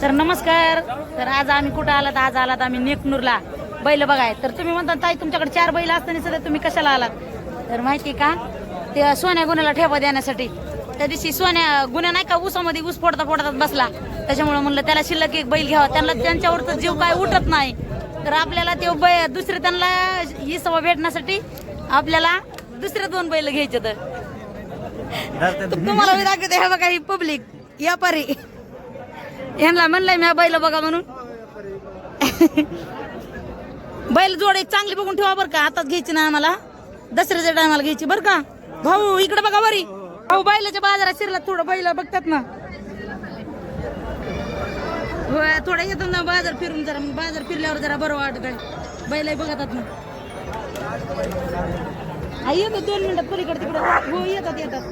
तर नमस्कार. तर आज आम्ही कुठं आलात? आज आलात आम्ही नेकनूरला. बैल बघाय. तर तुम्ही म्हणता ताई तुमच्याकडे चार बैल असताना सुद्धा तुम्ही कशाला आलात? तर माहिती का? ते सोन्या गुन्ह्याला ठेवा देण्यासाठी. त्या दिवशी सोन्या गुन्हा नाही का ऊसामध्ये ऊस फोडता फोडतात बसला. त्याच्यामुळे म्हणलं त्याला शिल्लक एक बैल घ्यावा. त्यांना त्यांच्यावरच जीव काय उठत नाही. तर आपल्याला ते बै दुसरे त्यांना ही सभा भेटण्यासाठी आपल्याला दुसरे दोन बैल घ्यायचे तर. तुम्हाला हे बघा ही पब्लिक व्यापारी. यांना म्हणलंय मी बैल बघा म्हणून. बैल जोड एक चांगली बघून ठेवा बरं का आताच घ्यायची ना आम्हाला. दसऱ्याच्या टायमाला घ्यायची बरं का. भाऊ इकडे बघा बरी भाऊ बैलाच्या बाजारात शिरला थोडं बैल बघतात ना. थोडं येतात ना बाजार फिरून जरा मग बाजार फिरल्यावर जरा बरं वाटत आहे बैल बघतात ना. हा येतो दोन मिनिटात पलीकडे तिकडे. हो येतात येतात.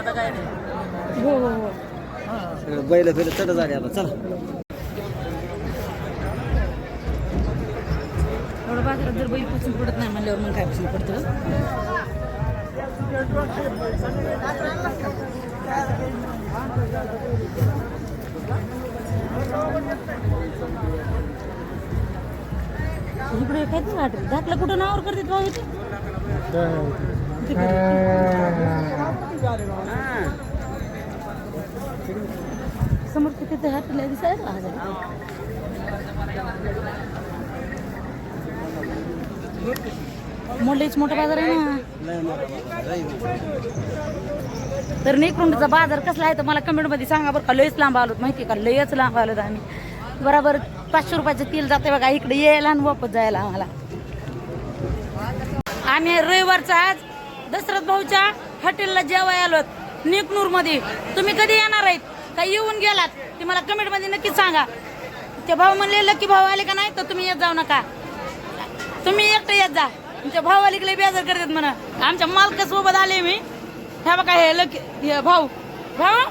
हो हो हो बैल फेर चढ झाले आता चला एवढं बाजारात जर बैल पसंत पडत नाही म्हणल्यावर मग काय पसंत पडतं इकडे काय तू वाटेल धाकलं कुठं नावावर करते भाऊ इथे? समोर किती हात दिसायला हजार मोठेच मोठा बाजार आहे ना. तर नेकरुंडचा बाजार कसला आहे तर मला कमेंटमध्ये सांगा बरं का लयच लांब आलोत. माहिती का लयच लांब आलोत आम्ही. बरोबर पाचशे रुपयाचं तेल जाते बघा इकडे यायला आणि वापस जायला आम्हाला. आम्ही रविवारचा आज दशरथ भाऊच्या हॉटेलला जेवाय आलो नेकनूरमध्ये तुम्ही कधी येणार आहेत? का येऊन गेलात? ते मला कमेंटमध्ये नक्कीच सांगा. ते भाऊ म्हणले लकी भाऊ आले का नाही? तर तुम्ही येत जाऊ नका. तुम्ही एकटे येत जा. तुमच्या भाऊ अलीकडे बेजार करतात म्हणा. आमच्या मालकासोबत आले मी. ह्या बघा हे लकी हे भाऊ. भाऊ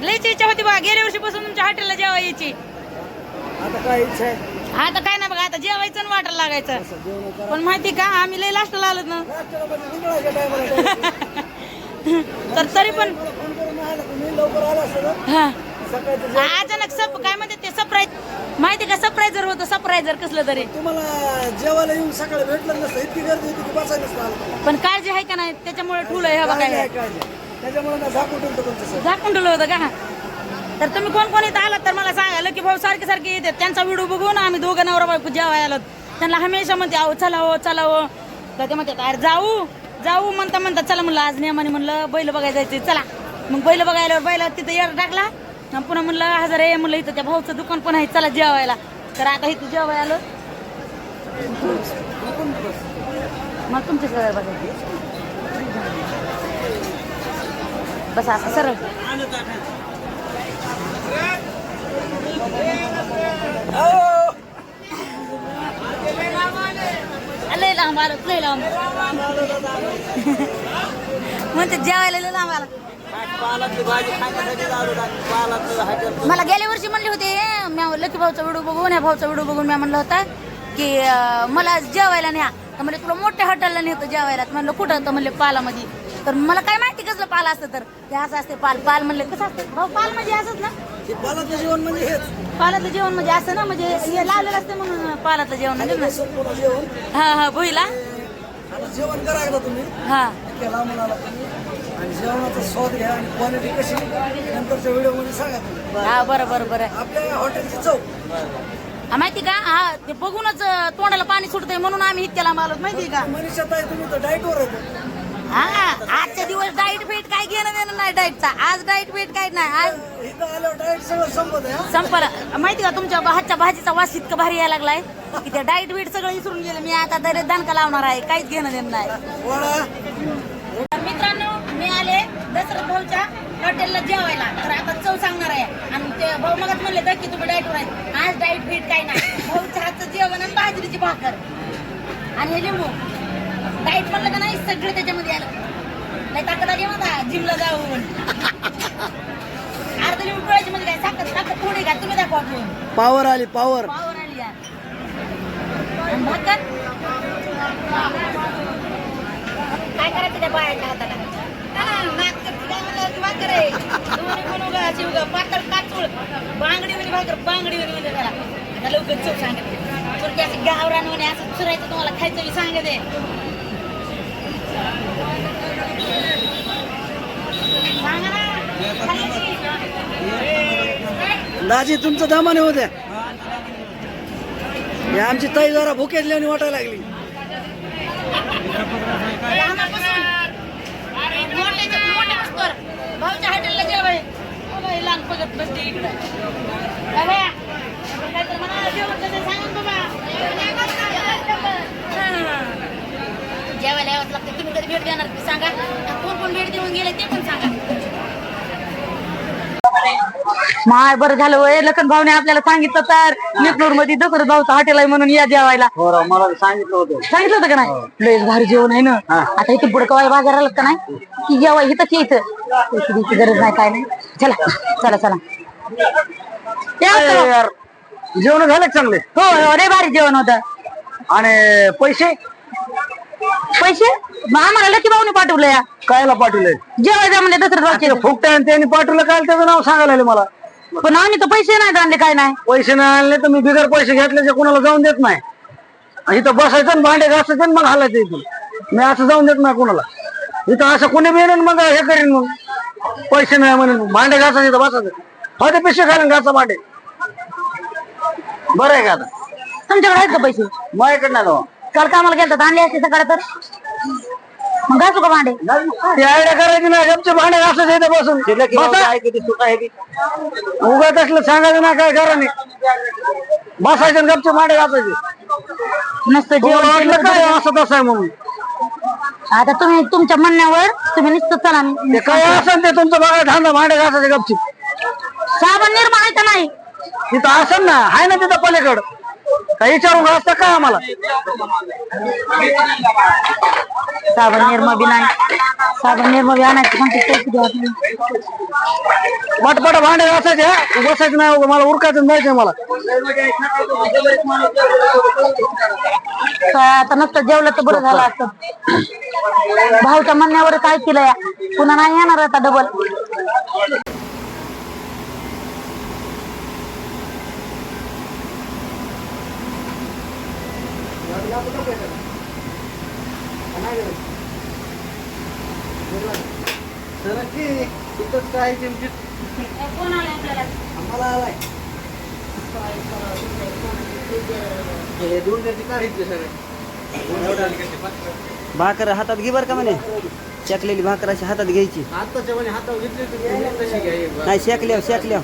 लयची इच्छा होती बघा. गेल्या वर्षीपासून तुमच्या हॉटेलला जेवा यायची आता काय इच्छा आहे? आता काय नाही बघा आता जेवायचं वाटायला लागायचं. पण माहिती का आम्ही लय लास्टला आलो ना. तर तरी पण ना. हा. अचानक सप काय म्हणते ते सरप्राईज माहिती का सरप्रायझर होतं सरप्रायझर कसलं तरी. तुम्हाला जेवायला येऊन सकाळी भेटलं नसतं इतकी गर्दी होती की बसायला. पण काळजी आहे का नाही? त्याच्यामुळे ठुलं हे बघा. त्याच्यामुळे ना झाकून ठेवलं होतं का? तर तुम्ही कोण कोण इथं आलात तर मला सांगा की भाऊ सारखे सारखे येते त्यांचा व्हिडिओ बघून आम्ही दोघं नवरा बायको जेवाय आलो त्यांना हमेशा म्हणते अहो चला हो चला हो. तर ते म्हणतात अरे जाऊ जाऊ म्हणता म्हणता चला म्हणलं आज नेमाने म्हणलं बैल बघायला जायचं चला. मग बैल बघायला बैल तिथं येड टाकला पुन्हा म्हणलं हजार ये म्हणलं इथं त्या भाऊचं दुकान पण आहे चला जेवायला. तर आता इथं जेवाय आलो. मग तुमच्या सगळ्या बघायची बस असं सरळ लय लांब आलं लय लांब. म्हणते जेवायला लय लांब आला. मला गेल्या वर्षी म्हणले होते मी लकी भाऊचा व्हिडिओ बघून या भाऊचा व्हिडिओ बघून मी म्हणलं होता की मला जेवायला न्या. तर म्हणले तुला मोठ्या हॉटेलला नेतो जेवायला. म्हणलं कुठं? होतं म्हणलं पालामध्ये. तर मला काय माहिती कसलं पाल असतं तर. ते असं असते पाल पाल म्हणले कसं असतं? भाऊ पाल म्हणजे असंच ना? पालातलं जेवण म्हणजे हेच. पालातलं जेवण म्हणजे असं ना म्हणजे हे लावलेलं असते म्हणून पालातलं जेवण म्हणजे ना. संपूर्ण जेवण. हा हा भुईला? आता जेवण करा एकदा तुम्ही. हा. केला म्हणाला तुम्ही. आणि जेवणाचा स्वाद घ्या आणि क्वालिटी कशी. नंतरच्या व्हिडिओमध्ये सांगा तुम्ही. हा बरं बरं बरं. आपल्या हॉटेलची चव. हा, माहिती का? हा ते बघूनच अं, तोंडाला पाणी सुटतंय म्हणून आम्ही इतक्याला मारलो माहिती का? मनीषा ताई तुम्ही तर आहे हा आजच्या दिवस डाईट फीट काय घेणं देणं नाही डाईटचा आज डाईट फीट काय नाही आज इथं आल्यावर डाईट सगळं संपत आहे हा. संपला. माहिती का तुमच्या हातच्या भाजीचा वास इतका भारी यायला लागलाय? की ते डाईट बीट सगळं विसरून गेलं. मी आता तरी दणका लावणार आहे काहीच घेणं देणं नाही. वडा मित्रांनो मी आले दसरथ भाऊच्या हॉटेलला जेवायला. तर आता चव सांगणार आहे. आणि ते भाऊ मगच म्हणले तर की तुम्ही डाईटवर आहे आज डाईट बीट काय नाही. भाऊच्या हातचं जेवण आणि बाजरीची भाकर. आणि हे लिंबू. डाईट म्हणलं का नाही? सगळं त्याच्यामध्ये आलं. नाही ताकद आली म्हणा जिमला जाऊ अर्धा लिमिट म्हणजे काय? ताकद ताकद पुढे का तुम्ही दाखवा आपण पावर आली पावर पावर आली यार भाकर? काय करायचं त्या बायाच्या हाताला? बांगडी म्हणजे म्हणजे म्हणजे चूक गावरान म्हणे असं चुरायचं तुम्हाला खायचं सांगते. दाजी तुमचं दामाने होत्या आमची ताई जरा भुकेजल्याने वाटायला लागली लहानापासून मोठ्याच्या मोठ्या वस्तूवर भाऊच्या हॉटेलला जेवाय बाबा, लहान बघत बसते इकडं काय बाया? आपण काहीतरी म्हणा, जेवण कसं सांगा ना बाबा. हां. जेवायला यावंच लागतं तुम्ही कधी भेट देणार ते सांगा. कोण कोण भेट देऊन गेले ते पण सांगा. माय बरं झालं वय लखन भाऊने आपल्याला सांगितलं तर. निकनूरमध्ये दखर भाऊचं हॉटेल आहे म्हणून या जेवायला हो राव, मला सांगितलं होतं. सांगितलं होतं का नाही? लयच भारी जेवण आहे ना. आता इथे पुढे कवाय बाजार आलं का नाही? की जेव्हा इथंच यायचं. पैसे द्यायची गरज नाही काय नाही. चला चला चला. या अरे. यार जेवण झाले चांगले? हो हो लय भारी जेवण होतं. आणि पैसे? पैसे? आम्हाला लकी भाऊने पाठवलं या कायला पाठवले जेवायचं म्हणजे दसऱ्या फुकट्या आणि त्यांनी पाठवलं काय त्याचं नाव सांगायला लागले मला. पण आम्ही तर पैसे नाही आणले काय नाही. पैसे नाही आणले तर मी बिगर पैसे घेतल्याचे कोणाला जाऊन देत नाही. आणि इथं बसायचं आणि भांडे घासायचं आणि मग हालायचं इथून. मी असं जाऊन देत नाही कोणाला. इथं असं कोणी बी येईन मग हे करीन मग. पैसे नाही म्हणून भांडे घासायचे इथं बसायचं. हो ते पिशे घालून घासा भांडे. बरं आहे का आता? तुमच्याकडे आहेत का पैसे? माझ्याकडे नाही काल कामाला गेलं आणले असते सकाळ तर. मग घासू का भांडे? ती आयडिया करायची नाही गपचे भांडे घासायचे इथं बसून. उगाच असलं सांगायचं ना काय करा नाही. बसायचे आणि गपचे भांडे घासायचे. नसतं तुम्हाला जेवण वाटलं काय तर- असं तसं आहे म्हणून. आता तुम्ही तुमच्या म्हणण्यावर तुम्ही नुसतं चला ते काय असेल ते तुमचं बघा धांदा भांडे घासायचे गपची साबण निर्माण आहे का नाही? तिथं असेल ना आहे ना तिथं पलीकड. काय विचारून घासता काय आम्हाला? साबण निर्मा बी नाही साबण निर्मा बी आणायचं सांगते पटपट भांडे घासायचे हा. बसायचं नाही उगा. मला उरकायचं जायचंय मला. काय आता नसतं जेवलं तर बरं झालं असतं. भाऊच्या म्हणण्यावरच ऐकलं या. पुन्हा नाही येणार आता डबल काय आम्हाला आलाय हे दोन त्याची काढितले सगळे भाकर हातात घे बरं का म्हणे. शेकलेली भाकर अशी हातात घ्यायची. आताच्या म्हणे हातावर घेतली नाही शेकल्या शेकल्या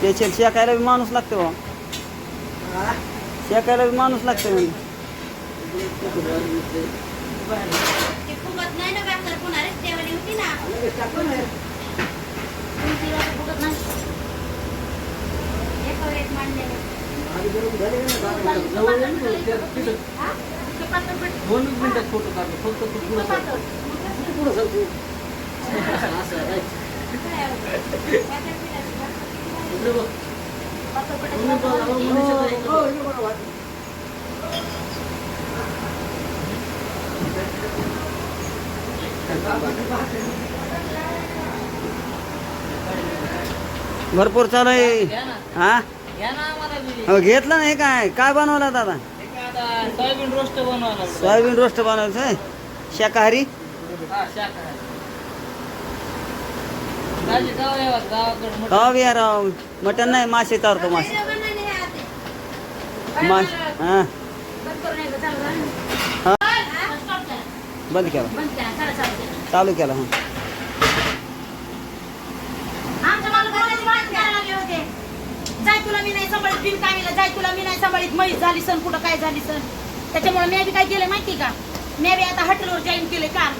त्याच्यात शेकायला बी माणूस लागतो बा शेकायला बी माणूस लागतो दोनच मिनिटात फोटो काढलो फक्त पुढं सर. भरपूर चालू आहे. हा? घेतलं नाही काय? काय बनवलं दादा? सोयाबीन रोस्ट बनवायला सोयाबीन रोस्ट बनवायचं शाकाहारी. हो बिया राव मटन नाही मासे चारतो मासे. मास हा. बंद केला. चालू केला. हा. जाय तुला मी नाही सांभाळीत बिनकामीला जाय तुला मी नाही सांभाळीत. म्हैस झाली सण कुठं काय झाली सण त्याच्यामुळे मी बी काय केलं माहिती का? मी बी आता हॉटेलवर जॉईन केले. काम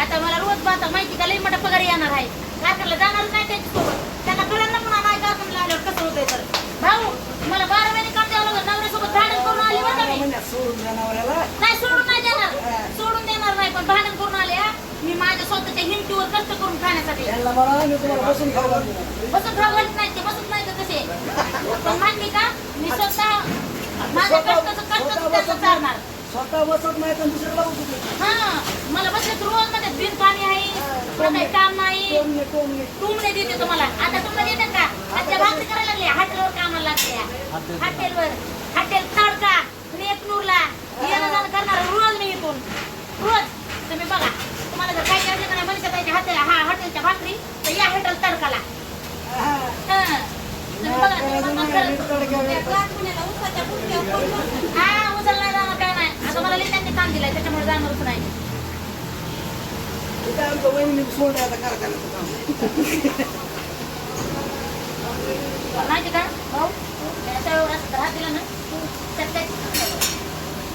आता मला रोज बाता माहिती का? लई मोठा पगार येणार आहे. कारखान्याला जाणारच नाही त्यांच्यासोबत. त्यांना कळलं ना पुन्हा नाही आल्यावर कसं होतंय तर. भाऊ मला बारा महिने काम द्यावं लागलं नवऱ्यासोबत भांडण करून आली बरं मी? सोडून जनावराला नाही सोडून नाही देणार. सोडून देणार नाही पण भांडण करून आले हा. मी माझ्या स्वतःच्या हिमतीवर कष्ट करून खाण्यासाठी. त्यांना म्हणा मी तुम्हाला बसून खाऊ घालतो. बसून नाही ते बसत नाही का कसे? पण मानली का? मी स्वतः माझं माझ्या कष्टाचं कष्टाचं त्याचं चालणार स्वतः बसत नाही तर दुसऱ्याला बसू देत हा मला बसले रोजमध्ये बिन पाणी आहे. पुन्हा काही काम नाही. नाही. टुमणे देते तुम्हाला. आता टुमणे देतात का? आजच्या भाकरी करायला लागले हॉटेलवर कामाला लागते हॉटेलवर. हॉटेल तडका. नेकनूरला येणं जाणं करणार रोज मी इथून. रोज. तुम्ही बघा. तुम्हाला जर काही करायचं नाही मनीषा ताईच्या हॉटेल हा हॉटेलच्या भाकरी तर या हॉटेल तडकाला. हा. तुम्ही बघा. हा उचल नाही जाणार काय नाही. आता मला लई त्यांनी काम दिलंय त्याच्यामुळे जाणारच नाही. ते काय आमचं वहिनी सोडलं आता कारखान्याचं काम माहिती का भाऊ त्याचा एवढा दिला ना त्यात काय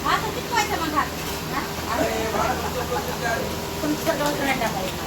हात टिकवायचा मग हात हा? तुमचं सगळं टाकायचं.